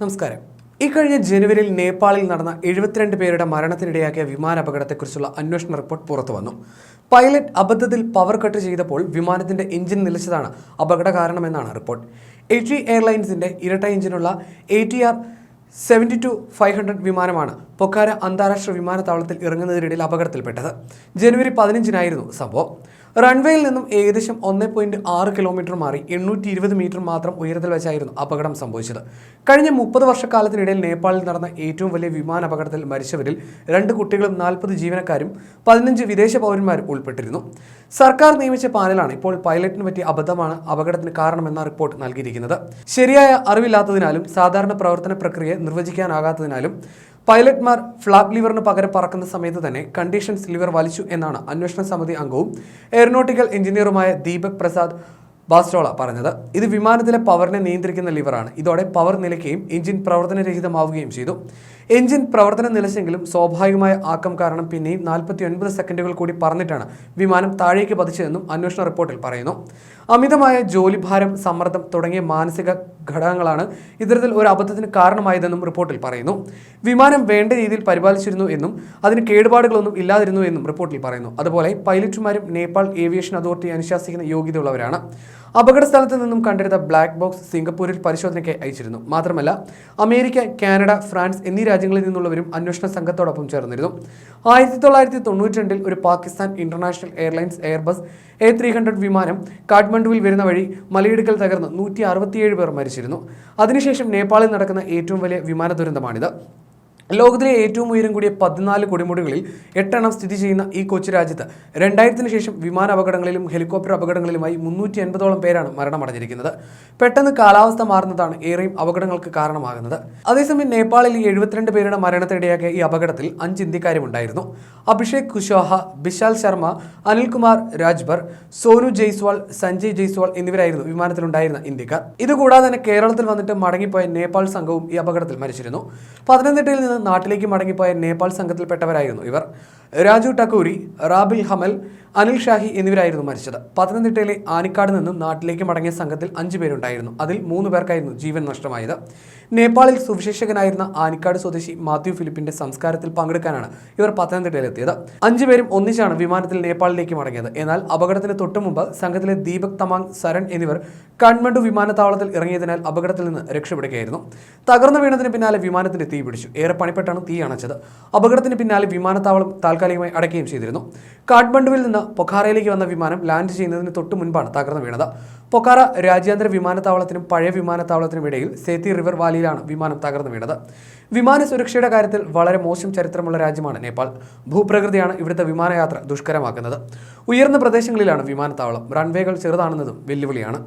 നമസ്കാരം. ഈ കഴിഞ്ഞ ജനുവരിയിൽ നേപ്പാളിൽ നടന്ന എഴുപത്തിരണ്ട് പേരുടെ മരണത്തിനിടയാക്കിയ വിമാന അപകടത്തെക്കുറിച്ചുള്ള അന്വേഷണ റിപ്പോർട്ട് പുറത്തു വന്നു. പൈലറ്റ് അബദ്ധത്തിൽ പവർ കട്ട് ചെയ്തപ്പോൾ വിമാനത്തിന്റെ എഞ്ചിൻ നിലച്ചതാണ് അപകട കാരണമെന്നാണ് റിപ്പോർട്ട്. എയ്റ്റി എയർലൈൻസിന്റെ ഇരട്ട എഞ്ചിനുള്ള A T R seventy two five hundred വിമാനമാണ് പൊക്കാര അന്താരാഷ്ട്ര വിമാനത്താവളത്തിൽ ഇറങ്ങുന്നതിനിടയിൽ അപകടത്തിൽപ്പെട്ടത്. ജനുവരി പതിനഞ്ചിനായിരുന്നു സംഭവം. റൺവേയിൽ നിന്നും ഏകദേശം ഒന്ന് പോയിന്റ് ആറ് കിലോമീറ്റർ മാറി എണ്ണൂറ്റി ഇരുപത് മീറ്റർ മാത്രം ഉയരത്തിൽ വെച്ചായിരുന്നു അപകടം സംഭവിച്ചത്. കഴിഞ്ഞ മുപ്പത് വർഷക്കാലത്തിനിടയിൽ നേപ്പാളിൽ നടന്ന ഏറ്റവും വലിയ വിമാന അപകടത്തിൽ മരിച്ചവരിൽ രണ്ട് കുട്ടികളും നാൽപ്പത് ജീവനക്കാരും പതിനഞ്ച് വിദേശ പൗരന്മാരും ഉൾപ്പെട്ടിരുന്നു. സർക്കാർ നിയമിച്ച പാനലാണ് ഇപ്പോൾ പൈലറ്റിന് പറ്റിയ അബദ്ധമാണ് അപകടത്തിന് കാരണമെന്ന റിപ്പോർട്ട് നൽകിയിരിക്കുന്നത്. ശരിയായ അറിവില്ലാത്തതിനാലും സാധാരണ പ്രവർത്തന പ്രക്രിയ നിർവചിക്കാനാകാത്തതിനാലും പൈലറ്റ്മാർ ഫ്ലാപ്പ് ലിവറിന് പകരം പറക്കുന്ന സമയത്ത് തന്നെ കണ്ടീഷൻസ് ലിവർ വലിച്ചു എന്നാണ് അന്വേഷണ സമിതി അംഗവും എയറോനോട്ടിക്കൽ എഞ്ചിനീയറുമായ ദീപക് പ്രസാദ് ബാസ്റ്റോള പറഞ്ഞത് ഇത് വിമാനത്തിലെ പവറിനെ നിയന്ത്രിക്കുന്ന ലിവറാണ്. ഇതോടെ പവർ നിലയ്ക്കുകയും എഞ്ചിൻ പ്രവർത്തനരഹിതമാവുകയും ചെയ്തു. എഞ്ചിൻ പ്രവർത്തനം നിലച്ചെങ്കിലും സ്വാഭാവികമായ ആക്കം കാരണം പിന്നെയും നാൽപ്പത്തി ഒൻപത് സെക്കൻഡുകൾ കൂടി പറഞ്ഞിട്ടാണ് വിമാനം താഴേക്ക് പതിച്ചതെന്നും അന്വേഷണ റിപ്പോർട്ടിൽ പറയുന്നു. അമിതമായ ജോലിഭാരം സമ്മർദ്ദം തുടങ്ങിയ മാനസിക ഘടകങ്ങളാണ് ഇത്തരത്തിൽ ഒരു അബദ്ധത്തിന് കാരണമായതെന്നും റിപ്പോർട്ടിൽ പറയുന്നു. വിമാനം വേണ്ട രീതിയിൽ പരിപാലിച്ചിരുന്നു എന്നും അതിന് കേടുപാടുകളൊന്നും ഇല്ലാതിരുന്നു എന്നും റിപ്പോർട്ടിൽ പറയുന്നു. അതുപോലെ പൈലറ്റുമാരും നേപ്പാൾ ഏവിയേഷൻ അതോറിറ്റി അനുശാസിക്കുന്ന യോഗ്യതയുള്ളവരാണ്. അപകട സ്ഥലത്ത് നിന്നും കണ്ടെടുത്ത ബ്ലാക്ക് ബോക്സ് സിംഗപ്പൂരിൽ പരിശോധനയ്ക്ക് അയച്ചിരുന്നു. മാത്രമല്ല അമേരിക്ക കാനഡ ഫ്രാൻസ് എന്നീ രാജ്യങ്ങളിൽ നിന്നുള്ളവരും അന്വേഷണ സംഘത്തോടൊപ്പം ചേർന്നിരുന്നു. ആയിരത്തി തൊള്ളായിരത്തി തൊണ്ണൂറ്റി രണ്ടിൽ ഒരു Pakistan International Airlines Airbus A three hundred വിമാനം കാഠ്മണ്ഡുവിൽ വരുന്ന വഴി മലയിടുക്കൽ തകർന്ന് നൂറ്റി അറുപത്തിയേഴ് പേർ മരിച്ചിരുന്നു. അതിനുശേഷം നേപ്പാളിൽ നടക്കുന്ന ഏറ്റവും വലിയ വിമാന ദുരന്തമാണിത്. ലോകത്തിലെ ഏറ്റവും ഉയരം കൂടിയ പതിനാല് കൊടുമുടികളിൽ എട്ടെണ്ണം സ്ഥിതി ചെയ്യുന്ന ഈ കൊച്ചു രാജ്യത്ത് രണ്ടായിരത്തിന് ശേഷം വിമാന അപകടങ്ങളിലും ഹെലികോപ്റ്റർ അപകടങ്ങളിലുമായി മുന്നൂറ്റി എൺപതോളം പേരാണ് മരണമടഞ്ഞിരിക്കുന്നത്. പെട്ടെന്ന് കാലാവസ്ഥ മാറുന്നതാണ് ഏറെയും അപകടങ്ങൾക്ക് കാരണമാകുന്നത്. അതേസമയം നേപ്പാളിൽ എഴുപത്തിരണ്ട് പേരുടെ മരണത്തിനിടയാക്കിയ ഈ അപകടത്തിൽ അഞ്ച് ഇന്ത്യക്കാരും ഉണ്ടായിരുന്നു. അഭിഷേക് കുശ്വാഹ ബിശാൽ ശർമ്മ അനിൽകുമാർ രാജ്ഭർ സോനു ജയ്സ്വാൾ സഞ്ജയ് ജയ്സ്വാൾ എന്നിവരായിരുന്നു വിമാനത്തിലുണ്ടായിരുന്ന ഇന്ത്യക്കാർ. ഇതുകൂടാതെ തന്നെ കേരളത്തിൽ വന്നിട്ട് മടങ്ങിപ്പോയ നേപ്പാൾ സംഘവും ഈ അപകടത്തിൽ മരിച്ചിരുന്നു. പത്തനംതിട്ടയിൽ നിന്ന് നാട്ടിലേക്ക് മടങ്ങിപ്പോയ നേപ്പാൾ സംഘത്തിൽപ്പെട്ടവരായിരുന്നു ഇവർ. രാജു ടക്കൂരി റാബിൽ ഹമൽ അനിൽ ഷാഹി എന്നിവരായിരുന്നു മരിച്ചത്. പത്തനംതിട്ടയിലെ ആനിക്കാട് നിന്നും നാട്ടിലേക്ക് മടങ്ങിയ സംഘത്തിൽ അഞ്ചു പേരുണ്ടായിരുന്നു. അതിൽ മൂന്ന് പേർക്കായിരുന്നു ജീവൻ നഷ്ടമായത്. നേപ്പാളിൽ സുവിശേഷകനായിരുന്ന ആനിക്കാട് സ്വദേശി മാത്യു ഫിലിപ്പിന്റെ സംസ്കാരത്തിൽ പങ്കെടുക്കാനാണ് ഇവർ പത്തനംതിട്ടയിലെത്തിയത്. അഞ്ചുപേരും ഒന്നിച്ചാണ് വിമാനത്തിൽ നേപ്പാളിലേക്ക് മടങ്ങിയത്. എന്നാൽ അപകടത്തിന് തൊട്ടുമുമ്പ് സംഘത്തിലെ ദീപക് തമാങ് സരൺ എന്നിവർ കൺമണ്ടു വിമാനത്താവളത്തിൽ ഇറങ്ങിയതിനാൽ അപകടത്തിൽ നിന്ന് രക്ഷപ്പെടുകയായിരുന്നു. തകർന്നു വീണതിന് പിന്നാലെ വിമാനത്തിന്റെ തീ പിടിച്ചു ഏറെ പണിപ്പെട്ടാണ് തീ അണച്ചത്. അപകടത്തിന് പിന്നാലെ വിമാനത്താവളം താൽക്കാലികമായി അടയ്ക്കുകയും ചെയ്തിരുന്നു. കാഠ്മണ്ഡുവിൽ നിന്ന് പൊഖാറയിലേക്ക് വന്ന വിമാനം ലാൻഡ് ചെയ്യുന്നതിന് തൊട്ടു മുൻപാണ് തകർന്നു വീണത്. പൊഖാറ രാജ്യാന്തര വിമാനത്താവളത്തിനും പഴയ വിമാനത്താവളത്തിനും ഇടയിൽ സേത്തി റിവർ വാലിയിലാണ് വിമാനം തകർന്നു വീണത്. വിമാന സുരക്ഷയുടെ കാര്യത്തിൽ വളരെ മോശം ചരിത്രമുള്ള രാജ്യമാണ് നേപ്പാൾ. ഭൂപ്രകൃതിയാണ് ഇവിടുത്തെ വിമാനയാത്ര ദുഷ്കരമാക്കുന്നത്. ഉയർന്ന പ്രദേശങ്ങളിലാണ് വിമാനത്താവളം. റൺവേകൾ ചെറുതാണെന്നതും വെല്ലുവിളിയാണ്.